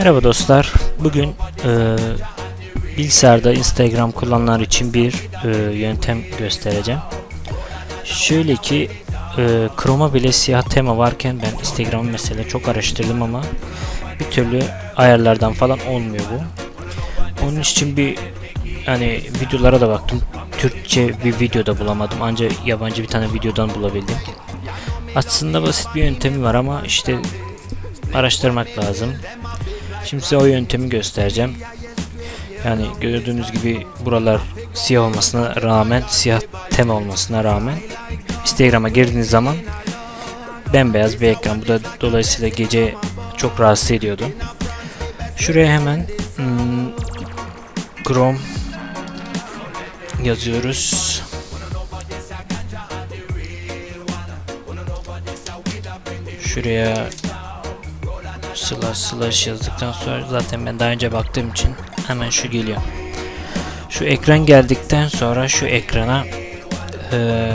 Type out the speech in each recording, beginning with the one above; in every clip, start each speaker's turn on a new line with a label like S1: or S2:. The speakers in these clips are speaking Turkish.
S1: Merhaba dostlar. Bugün e, bilgisayarda Instagram kullananlar için bir e, yöntem göstereceğim. Şöyle ki e, Chrome'a bile siyah tema varken ben Instagram'ı mesela çok araştırdım ama bir türlü ayarlardan falan olmuyor bu. Onun için bir hani videolara da baktım. Türkçe bir video da bulamadım. Ancak yabancı bir tane videodan bulabildim. Aslında basit bir yöntemi var ama işte araştırmak lazım. Şimdi size o yöntemi göstereceğim. Yani gördüğünüz gibi buralar siyah olmasına rağmen, siyah tema olmasına rağmen Instagram'a girdiğiniz zaman bembeyaz bir ekran. Bu da dolayısıyla gece çok rahatsız ediyordu. Şuraya hemen hmm, Chrome yazıyoruz. Şuraya slash slash yazdıktan sonra zaten ben daha önce baktığım için hemen şu geliyor. Şu ekran geldikten sonra şu ekrana eee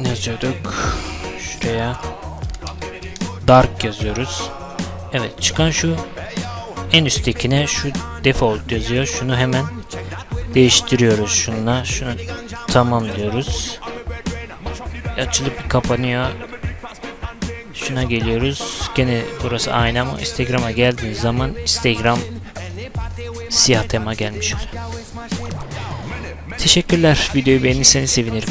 S1: ne yazıyorduk? Şuraya dark yazıyoruz. Evet çıkan şu en üsttekine şu default yazıyor. Şunu hemen değiştiriyoruz şunla. Şunu tamam diyoruz. Açılıp kapanıyor. Şuna geliyoruz. Gene burası aynı ama Instagram'a geldiğiniz zaman Instagram siyah tema gelmiş oluyor. Teşekkürler. Videoyu beğenirseniz sevinirim.